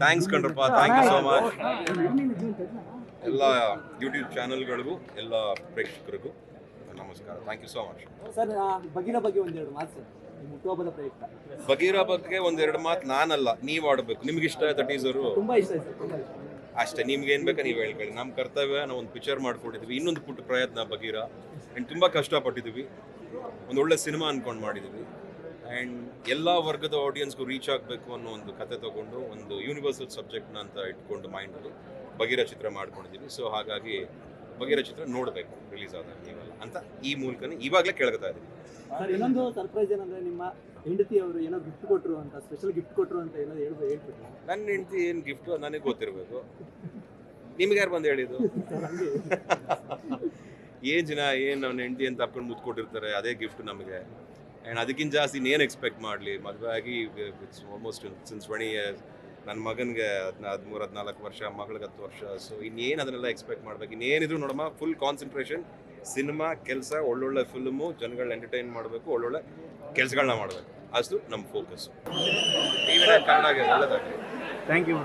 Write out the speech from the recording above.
Thanks ಕಣ್ರಪ್ಪ thank you so much ಎಲ್ಲ YouTube ಚಾನಲ್ಗಳಿಗೂ ಎಲ್ಲ ಪ್ರೇಕ್ಷಕರಿಗೂ ನಮಸ್ಕಾರ. Thank you so much sir ಬಗಿರ ಬಗ್ಗೆ ಒಂದೆರಡು ಮಾತು ನಿಮ್ಮ ಹುಟ್ಟುಹಬ್ಬದ ಪ್ರಯುಕ್ತ. ಬಗೀರ ಬಗ್ಗೆ ಒಂದೆರಡು ಮಾತು ನಾನಲ್ಲ ನೀವು ಆಡಬೇಕು ನಿಮ್ಗೆ ಇಷ್ಟ ಆಯ್ತಾ ಟೀಸರು ತುಂಬಾ ಇಷ್ಟ ಸರ್ ತುಂಬಾ ಇಷ್ಟ. ಅಷ್ಟೇ ನಿಮ್ಗೆ ಏನು ಬೇಕಾ ನೀವು ಹೇಳ್ಕೊಳ್ಳಿ. ನಮ್ಮ ಕರ್ತವ್ಯ ನಾವು ಒಂದು ಪಿಕ್ಚರ್ ಮಾಡ್ಕೊಂಡಿದ್ವಿ ಇನ್ನೊಂದು ಪುಟ್ಟ ಪ್ರಯತ್ನ ಬಗೀರ ಅಂಡ್ ತುಂಬಾ ಕಷ್ಟಪಟ್ಟಿದ್ವಿ. ಒಂದು ಒಳ್ಳೆ ಸಿನಿಮಾ ಅನ್ಕೊಂಡ್ ಮಾಡಿದ್ದೀವಿ ಆ್ಯಂಡ್ ಎಲ್ಲ ವರ್ಗದ ಆಡಿಯನ್ಸ್ಗೂ ರೀಚ್ ಆಗಬೇಕು ಅನ್ನೋ ಒಂದು ಕತೆ ತಗೊಂಡು ಒಂದು ಯೂನಿವರ್ಸಲ್ ಸಬ್ಜೆಕ್ಟ್ನ ಅಂತ ಇಟ್ಕೊಂಡು ಮೈಂಡಲ್ಲಿ ಬಗೀರ ಚಿತ್ರ ಮಾಡ್ಕೊಂಡಿದ್ದೀವಿ ಸೊ ಹಾಗಾಗಿ ಬಗೀರ ಚಿತ್ರ ನೋಡಬೇಕು ರಿಲೀಸ್ ಆದಾಗ ನೀವೆಲ್ಲ ಅಂತ ಈ ಮೂಲಕನೇ ಇವಾಗಲೇ ಕೇಳ್ಕೊತಾ ಇದ್ದೀವಿ ಸರ್ ಇನ್ನೊಂದು ಸರ್ಪ್ರೈಸ್ ಏನಂದ್ರೆ ನಿಮ್ಮ ಹೆಂಡತಿ ಅವರು ಏನೋ ಗಿಫ್ಟ್ ಕೊಟ್ಟರು ಅಂತ ಸ್ಪೆಷಲ್ ಗಿಫ್ಟ್ ಕೊಟ್ಟರು ಅಂತ ಏನೋ ಹೇಳ್ಬೋದು ಹೇಳ್ಬಿಟ್ಟು ನನ್ನ ಹೆಂಡತಿ ಏನು ಗಿಫ್ಟು ನನಗೆ ಗೊತ್ತಿರಬೇಕು. ನಿಮ್ಗೆ ಯಾರು ಬಂದು ಹೇಳಿದ್ದು? ಏನು ಜನ ಏನು ನನ್ನ ಹೆಂಡತಿ ಅಂತ ತಪ್ಕೊಂಡು ಮುತ್ಕೊಟ್ಟಿರ್ತಾರೆ ಅದೇ ಗಿಫ್ಟ್ ನಮಗೆ. ಆ್ಯಂಡ್ ಅದಕ್ಕಿಂತ ಜಾಸ್ತಿ ಇನ್ನೇನು ಎಕ್ಸ್ಪೆಕ್ಟ್ ಮಾಡಲಿ? ಮದುವೆ ಆಗಿ it's almost since twenty years ನನ್ನ ಮಗನಿಗೆ ಹದಿನ, ಹದಿಮೂರು, ಹದಿನಾಲ್ಕು ವರ್ಷ, ಮಗಳಿಗೆ ಹತ್ತು ವರ್ಷ. ಸೊ ಇನ್ನೇನು ಅದನ್ನೆಲ್ಲ ಎಕ್ಸ್ಪೆಕ್ಟ್ ಮಾಡ್ಬೇಕು? ಇನ್ನೇನಿದ್ರು ನೋಡಮ್ಮ ಫುಲ್ ಕಾನ್ಸಂಟ್ರೇಷನ್ ಸಿನಿಮಾ ಕೆಲಸ, ಒಳ್ಳೊಳ್ಳೆ ಫಿಲ್ಮು ಜನಗಳನ್ನ ಎಂಟರ್ಟೈನ್ ಮಾಡಬೇಕು, ಒಳ್ಳೊಳ್ಳೆ ಕೆಲಸಗಳನ್ನ ಮಾಡಬೇಕು. ಅಷ್ಟು ನಮ್ಮ ಫೋಕಸ್ ಥ್ಯಾಂಕ್ ಯು